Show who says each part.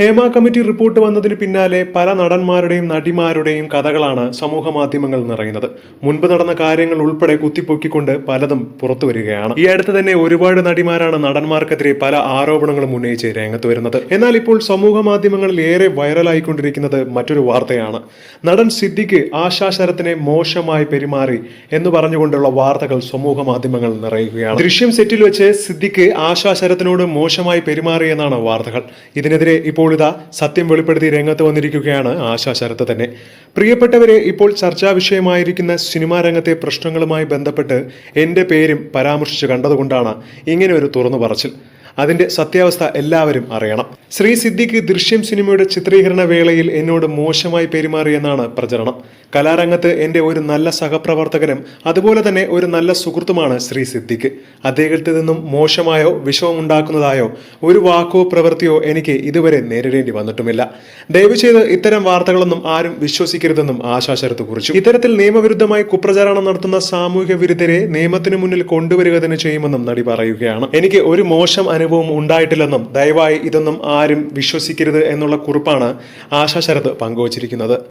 Speaker 1: Hema committee report വന്നതിന് പിന്നാലെ പല നടന്മാരുടെയും നടിമാരുടെയും കഥകളാണ് സമൂഹ മാധ്യമങ്ങൾ നിറയുന്നത്. മുൻപ് നടന്ന കാര്യങ്ങൾ ഉൾപ്പെടെ കുത്തിപ്പൊക്കിക്കൊണ്ട് പലതും പുറത്തു വരികയാണ്. ഈ അടുത്ത് തന്നെ ഒരുപാട് നടിമാരാണ് നടന്മാർക്കെതിരെ പല ആരോപണങ്ങളും ഉന്നയിച്ച് രംഗത്ത് വരുന്നത്. എന്നാൽ ഇപ്പോൾ സമൂഹ മാധ്യമങ്ങളിൽ ഏറെ വൈറലായിക്കൊണ്ടിരിക്കുന്നത് മറ്റൊരു വാർത്തയാണ്. നടൻ സിദ്ദിഖ് ആശാ ശരത്തിനെ മോശമായി പെരുമാറി എന്ന് പറഞ്ഞുകൊണ്ടുള്ള വാർത്തകൾ സമൂഹ മാധ്യമങ്ങൾ നിറയുകയാണ്. ദൃശ്യം സെറ്റിൽ വെച്ച് സിദ്ദിഖ് ആശാ മോശമായി പെരുമാറി എന്നാണ് വാർത്തകൾ. ഇതിനെതിരെ ഇപ്പോൾ ഇതാ സത്യം വെളിപ്പെടുത്തി രംഗത്ത് വന്നിരിക്കുകയാണ് ആശാ ശരത്ത് തന്നെ. പ്രിയപ്പെട്ടവരെ ഇപ്പോൾ ചർച്ചാ വിഷയമായിരിക്കുന്ന സിനിമാ രംഗത്തെ പ്രശ്നങ്ങളുമായി ബന്ധപ്പെട്ട് എന്റെ പേരും പരാമർശിച്ച് കണ്ടതുകൊണ്ടാണ് ഇങ്ങനെ ഒരു തുറന്നു പറച്ചിൽ. അതിന്റെ സത്യാവസ്ഥ എല്ലാവരും അറിയണം. ശ്രീ സിദ്ദിഖ് ദൃശ്യം സിനിമയുടെ ചിത്രീകരണ വേളയിൽ എന്നോട് മോശമായി പെരുമാറിയെന്നാണ് പ്രചരണം. കലാരംഗത്ത് എന്റെ ഒരു നല്ല സഹപ്രവർത്തകനും അതുപോലെ തന്നെ ഒരു നല്ല സുഹൃത്തുമാണ് ശ്രീ സിദ്ദിഖ്. അദ്ദേഹത്തിൽ നിന്നും മോശമായോ വിഷമമുണ്ടാക്കുന്നതായോ ഒരു വാക്കോ പ്രവൃത്തിയോ എനിക്ക് ഇതുവരെ നേരിടേണ്ടി വന്നിട്ടുമില്ല. ദയവ് ചെയ്ത് ഇത്തരം വാർത്തകളൊന്നും ആരും വിശ്വസിക്കരുതെന്നും ആശാശരത്ത് കുറിച്ചു. ഇത്തരത്തിൽ നിയമവിരുദ്ധമായി കുപ്രചാരണം നടത്തുന്ന സാമൂഹ്യ വിരുദ്ധരെ നിയമത്തിന് മുന്നിൽ കൊണ്ടുവരിക തന്നെ ചെയ്യുമെന്നും നടി പറയുകയാണ്. എനിക്ക് ഒരു മോശം അനുഭവം ഉണ്ടായിട്ടില്ലെന്നും ദയവായി ഇതൊന്നും ആരും വിശ്വസിക്കരുത് എന്നുള്ള കുറിപ്പാണ് ശരത് പങ്കുവച്ചിരിക്കുന്നത്.